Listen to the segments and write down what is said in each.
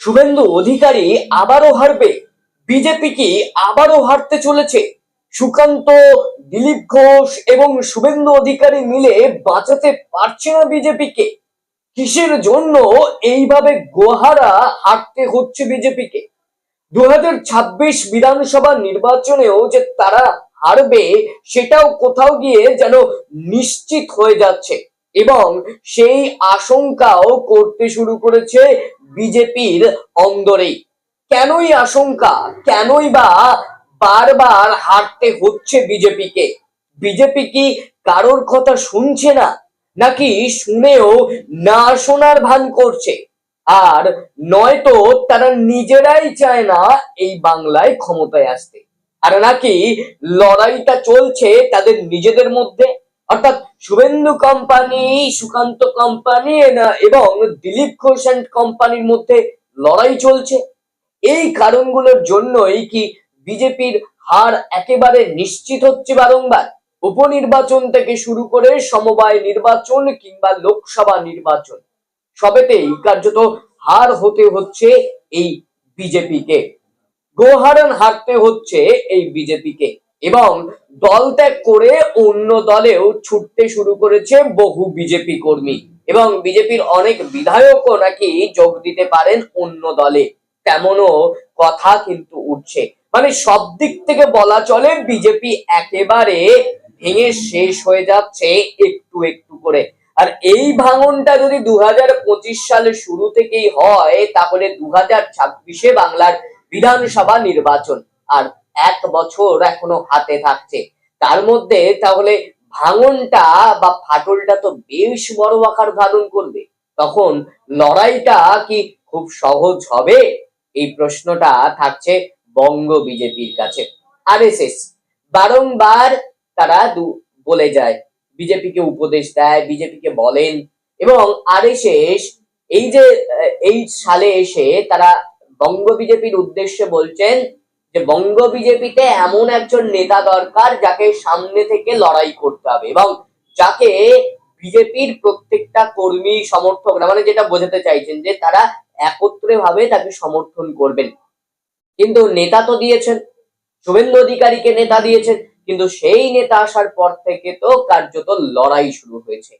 শুভেন্দু অধিকারী আবারও হারবে। বিজেপি কি আবারও হারতে চলেছে? সুকান্ত, দিলীপ ঘোষ এবং শুভেন্দু অধিকারী মিলে বাঁচাতে পারছে না বিজেপিকে। কিসের জন্য এইভাবে গোহারা হারতে হচ্ছে বিজেপিকে? দু বিধানসভা নির্বাচনেও যে তারা হারবে, সেটাও কোথাও গিয়ে যেন নিশ্চিত হয়ে যাচ্ছে। এবং সেই আশঙ্কাও করতে শুরু করেছে বিজেপির অন্দরেই। কেনই আশঙ্কা? কেনই বা বারবার হারতে হচ্ছে বিজেপিকে? বিজেপি কি কারোর কথা শুনছে না? নাকি শুনেও না শোনার ভান করছে? আর নয়তো তারা নিজেরাই চায় না এই বাংলায় ক্ষমতায় আসতে। আর নাকি লড়াইটা চলছে তাদের নিজেদের মধ্যে? অর্থাৎ শুভেন্দু কোম্পানি সুকান্ত কোম্পানি এবং দিলীপ ঘোষ অ্যান্ড কোম্পানির মধ্যে লড়াই চলছে। এই কারণগুলোর জন্যই কি বিজেপির হার একেবারে নিশ্চিত হচ্ছে বারংবার? উপনির্বাচন থেকে শুরু করে সমবায় নির্বাচন কিংবা লোকসভা নির্বাচন, সবেতেই কার্যত হার হতে হচ্ছে এই বিজেপিকে। গোহারান হারতে হচ্ছে এই বিজেপিকে। এবং দল ত্যাগ করে অন্য দলেও ছুটতে শুরু করেছে বহু বিজেপি কর্মী। এবং বিজেপির অনেক বিধায়কও নাকি যোগ দিতে পারেন অন্য দলে। তেমনও কথা কিন্তু উঠছে। মানে সব দিক থেকে বলা চলে বিজেপি একেবারে ভেঙে শেষ হয়ে যাচ্ছে একটু একটু করে। আর এই ভাঙনটা যদি দু সালের শুরু থেকেই হয়, তাহলে দু হাজার ছাব্বিশে বাংলার বিধানসভা নির্বাচন। আর এক বছর এখনও হাতে থাকছে। তার মধ্যে তাহলে ভাঙনটা বা ফাটলটা তো বেশ বড় আকার ধারণ করবে। তখন লড়াইটা কি খুব সহজ হবে? এই প্রশ্নটা থাকছে বঙ্গ বিজেপির কাছে। আরএসএস বারংবার তারা বলে যায়, বিজেপিকে উপদেশ দেয়, বিজেপিকে বলেন এবং আর এস এস এই যে, এই সালে এসে তারা বঙ্গ বিজেপির উদ্দেশ্যে বলছেন যে বঙ্গ বিজেপিতে এমন একজন নেতা দরকার যাকে সামনে থেকে লড়াই করতে হবে এবং যাকে বিজেপির প্রত্যেকটা কর্মী, সমর্থকরা মানে যেটা বোঝাতে চাইছেন যে তারা একত্রে ভাবে তাকে সমর্থন করবেন। কিন্তু নেতা তো দিয়েছেন, শুভেন্দু অধিকারীকে নেতা দিয়েছেন, কিন্তু সেই নেতা আসার পর থেকে তো কার্যত লড়াই শুরু হয়েছে।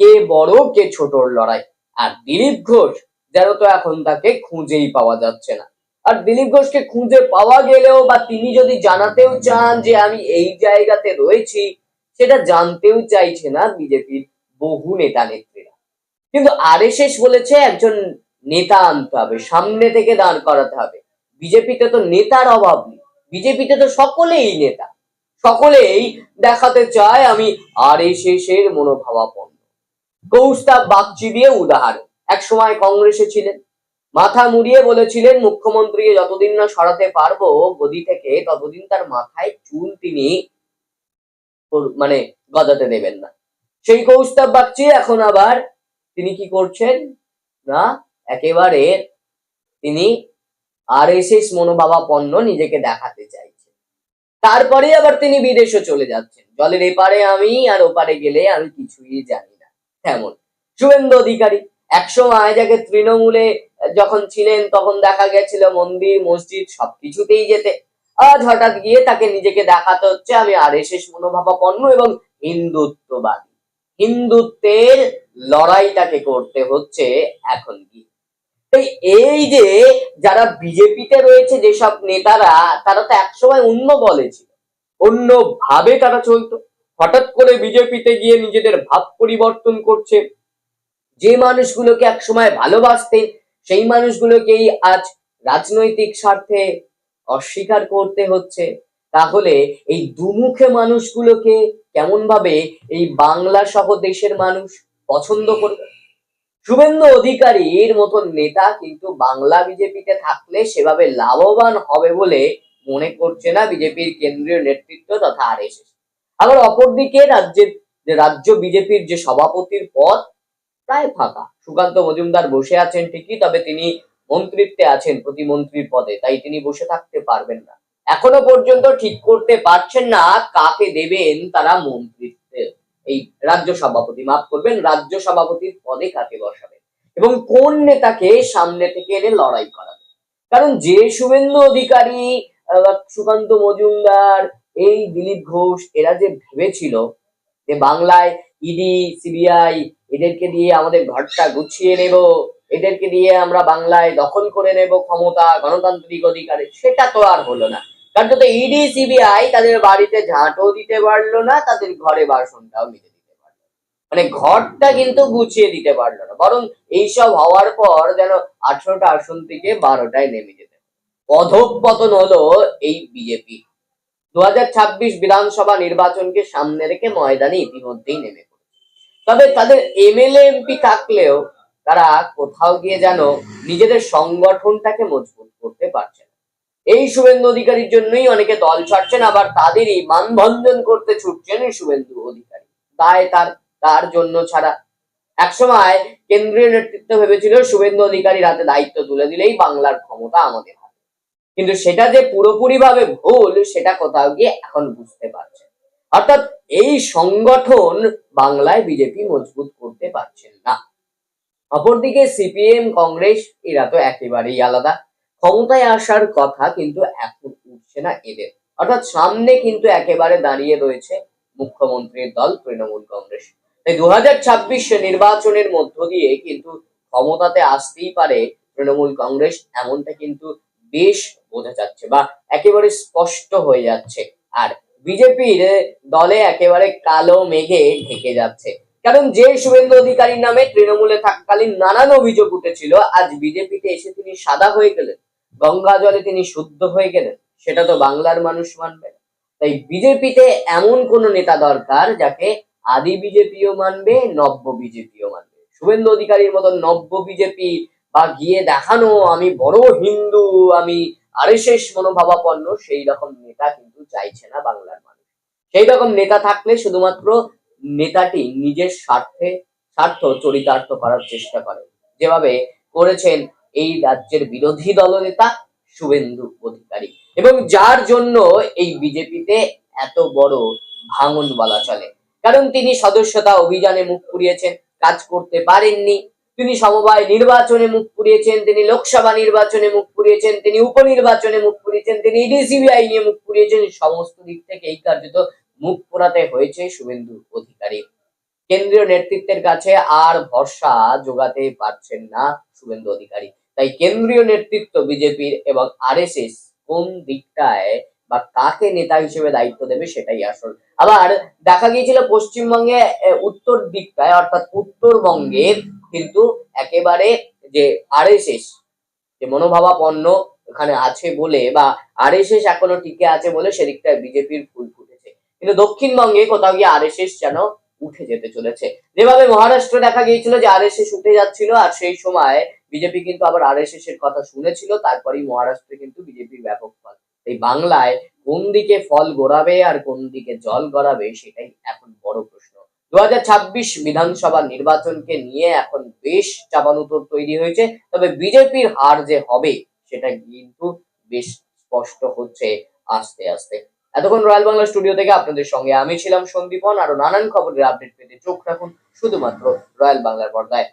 কে বড়, কে ছোটর লড়াই। আর দিলীপ ঘোষ যেন তো এখন তাকে খুঁজেই পাওয়া যাচ্ছে না। আর দিলীপ ঘোষকে খুঁজে পাওয়া গেলেও বা তিনি যদি জানাতেও চান যে আমি এই জায়গাতে রয়েছি, সেটা জানতেও চাইছে না বিজেপির বহু নেতা নেত্রীরা। কিন্তু আরএসএস বলেছে একজন নেতা আনতে হবে, সামনে থেকে দাঁড় করাতে হবে। বিজেপিতে তো নেতার অভাব নেই, বিজেপিতে তো সকলেই নেতা। সকলেই দেখাতে চায় আমি আরএসএস এর মনোভাবাপন্ন। কৌস্তাব বাগচি দিয়ে উদাহরণ এক সময় কংগ্রেসে ছিলেন। মাথা মুড়িয়ে বলেছিলেন মুখ্যমন্ত্রী যতদিন না সরাতে পারব গদি থেকে, ততদিন তার মাথায় চুল তিনি মানে গজাতে দেবেন না। সেই কৌস্তাব বাগচি এখন আবার তিনি কি করছেন? না, একেবারে তিনি আর এস এস মনোভাবাপন্ন নিজেকে দেখাতে চাইছেন। তারপরে আবার তিনি বিদেশে চলে যাচ্ছেন। জলের এপারে আমি আর ওপারে গেলে আমি কিছুই জানি না। তেমন। শুভেন্দু অধিকারী। একসময় যাকে তৃণমূলে যখন ছিলেন, তখন দেখা গেছিল মন্দির, মসজিদ, সবকিছুতেই যেতে। আজ হঠাৎ গিয়ে তাকে নিজেকে দেখাতে হচ্ছে, আমি আর এস মনোভাবাপন্ন এবং হিন্দুত্ববাদী। হিন্দুত্বের লড়াই তাকে করতে হচ্ছে এখন কি তাই এই যে যারা বিজেপিতে রয়েছে যেসব নেতারা, তারা তো একসময় অন্য দলে ছিল। অন্য ভাবে তারা চলতো। হঠাৎ করে বিজেপিতে গিয়ে নিজেদের ভাব পরিবর্তন করছে। যে মানুষগুলোকে একসময় ভালোবাসতেন, সেই মানুষগুলোকেই আজ রাজনৈতিক স্বার্থে অস্বীকার করতে হচ্ছে। তাহলে এই দুমুখে মানুষগুলোকে কেমন ভাবে এই বাংলা সহ দেশের মানুষ পছন্দ করবে? শুভেন্দু অধিকারীর মতন নেতা কিন্তু বাংলা বিজেপিতে থাকলে সেভাবে লাভবান হবে বলে মনে করছে না বিজেপির কেন্দ্রীয় নেতৃত্ব তথা আরএসএস আবার অপরদিকে রাজ্যের, রাজ্য বিজেপির যে সভাপতির পদ প্রায় ফাঁকা। সুকান্ত মজুমদার বসে আছেন ঠিকই, তবে তিনি মন্ত্রিত্বে আছেন প্রতিমন্ত্রীর পদে, তাই তিনি বসে থাকতে পারবেন না। এখনও পর্যন্ত ঠিক করতে পারছেন না কাকে দেবেন তারা মন্ত্রিত্বে। এই রাজ্য সভাপতি, মাফ করবেন, রাজ্য সভাপতির পদে কাকে বসাবেন? এবং কোন নেতাকে সামনে থেকে এনে লড়াই করাবে কারণ যে শুভেন্দু অধিকারী সুকান্ত মজুমদার, এই দিলীপ ঘোষ, এরা যে ভেবেছিল যে বাংলায় ইডি, সিবিআই এদেরকে দিয়ে আমাদের ঘরটা গুছিয়ে নেব। এদেরকে দিয়ে আমরা বাংলায় দখল করে নেব ক্ষমতা, গণতান্ত্রিক অধিকারে। সেটা তো আর হলো না। কারণ তো ইডি, সিবিআই তাদের বাড়িতে ঝাঁটও দিতে পারল না, তাদের ঘরে বাসনটাও দিতে পারল মানে ঘরটা কিন্তু গুছিয়ে দিতে পারল না। বরং এইসব হওয়ার পর যেন আঠারোটা আসন থেকে বারোটায় নেমে যেতে অধঃপতন হলো এই বিজেপি। দু হাজার ছাব্বিশ বিধানসভা নির্বাচনকে সামনে রেখে ময়দানে ইতিমধ্যেই নেমে তবে তাদের এমএলএ এমপি থাকলেও তারা কোথাও গিয়ে যেন নিজেদের সংগঠনটাকে মজবুত করতে পারছে না। এই শুভেন্দু অধিকারীর জন্যই অনেকে দল ছাড়ছেন, আবার তাদেরই মানভঞ্জন করতে ছুটছেন এই শুভেন্দু অধিকারী। দায় তার তার জন্য ছাড়া একসময় কেন্দ্রীয় নেতৃত্ব ভেবেছিল শুভেন্দু অধিকারীর হাতে দায়িত্ব তুলে দিলেই বাংলার ক্ষমতা আমাদের হাতে। কিন্তু সেটা যে পুরোপুরি ভাবে ভুল, সেটা কোথাও গিয়ে এখন বুঝতে পারছে অর্থাৎ এই সংগঠন বাংলায় বিজেপি মজবুত করতে পারছেন না। অপরদিকে সিপিএম, কংগ্রেস, এরা তো একেবারেই আলাদা। ক্ষমতায় আসার কথা কিন্তু এখন উঠছে না এদের। অর্থাৎ সামনে কিন্তু একেবারে দাঁড়িয়ে রয়েছে মুখ্যমন্ত্রীর দল, তৃণমূল কংগ্রেস। তাই দু নির্বাচনের মধ্য দিয়ে কিন্তু ক্ষমতাতে আসতেই পারে তৃণমূল কংগ্রেস, এমনটা কিন্তু বেশ বোঝা যাচ্ছে বা একেবারে স্পষ্ট হয়ে যাচ্ছে। আর বিজেপির দলে একেবারে কালো মেঘে ঢেকে যাচ্ছে। কারণ যে শুভেন্দু অধিকারীর নামে তৃণমূলে থাকাকালীন নানান অভিযোগ উঠেছিল, আজ বিজেপিতে এসে তিনি সাদা হয়ে গেলেন। গঙ্গা জলে তিনি শুদ্ধ হয়ে গেলেন। সেটা তো বাংলার মানুষ মানবে তাই বিজেপিতে এমন কোন নেতা দরকার যাকে আদি বিজেপিও মানবে, নব্য বিজেপিও মানবে। শুভেন্দু অধিকারীর মতন নব্য বিজেপি বা গিয়ে দেখানো, আমি বড় হিন্দু, আমি আরএসএস মনোভাবাপন্ন সেই রকম নেতা কিন্তু চাইছে না বাংলার মানুষ। সেই রকম নেতা থাকলে শুধুমাত্র নেতাটি নিজের স্বার্থে, স্বার্থ চরিতার্থ করার চেষ্টা করে। যেভাবে করেছেন এই রাজ্যের বিরোধী দলনেতা শুভেন্দু অধিকারী। এবং যার জন্য এই বিজেপিতে এত বড় ভাঙন বলা চলে। কারণ তিনি সদস্যতা অভিযানে মুখ পুড়িয়েছেন, কাজ করতে পারেননি তিনি সমবায় নির্বাচনে মুখ পুড়িয়েছেন, তিনি লোকসভা নির্বাচনে মুখ পুড়িয়েছেন, তিনি উপনির্বাচনে মুখ পুড়িয়েছেন, তিনি ইডিসিবিআই নিয়ে মুখ পুড়িয়েছেন। সমস্ত দিক থেকে এই কার্যত মুখ পোড়াতে হয়েছে শুভেন্দু অধিকারী। কেন্দ্রীয় নেতৃত্বের কাছে আর ভরসা যোগাতে পারছেন না শুভেন্দু অধিকারী। তাই কেন্দ্রীয় নেতৃত্ব বিজেপির এবং আরএসএস কোন দিকটায় বা কাকে নেতা হিসেবে দায়িত্ব দেবে সেটাই আসল। আবার দেখা গিয়েছিল পশ্চিমবঙ্গে উত্তর দিকটায়, অর্থাৎ উত্তরবঙ্গের কিন্তু একেবারে যে আরএসএস যে মনোভাবাপন্ন এখানে আছে বলে বা আরএসএস এখনও টিকে আছে বলে সেদিকটায় বিজেপির ফুল ফুটেছে। কিন্তু দক্ষিণবঙ্গে কোথাও গিয়ে আরএসএস যেন উঠে যেতে চলেছে। যেভাবে মহারাষ্ট্র দেখা গিয়েছিল যে আরএসএস উঠে যাচ্ছিল, আর সেই সময় বিজেপি কিন্তু আবার আরএসএস এর কথা শুনেছিল, তারপরেই মহারাষ্ট্রে কিন্তু বিজেপির ব্যাপক ফল। এই বাংলায় কোন দিকে ফল গড়াবে আর কোন দিকে জল গড়াবে সেটাই এখন বড় প্রশ্ন। দুই হাজার ছাব্বিশ বিধানসভা নির্বাচনকে নিয়ে এখন বেশ চাপানুতর তৈরি হয়েছে, তবে বিজেপির হার যে হবে সেটা কিন্তু বেশ স্পষ্ট হচ্ছে আস্তে আস্তে। এতক্ষণ রয়্যাল বাংলা স্টুডিও থেকে আপনাদের সঙ্গে আমি ছিলাম সন্দীপন, আরও নানান খবরের আপডেট পেতে চোখ রাখুন শুধুমাত্র রয়্যাল বাংলার পর্দায়।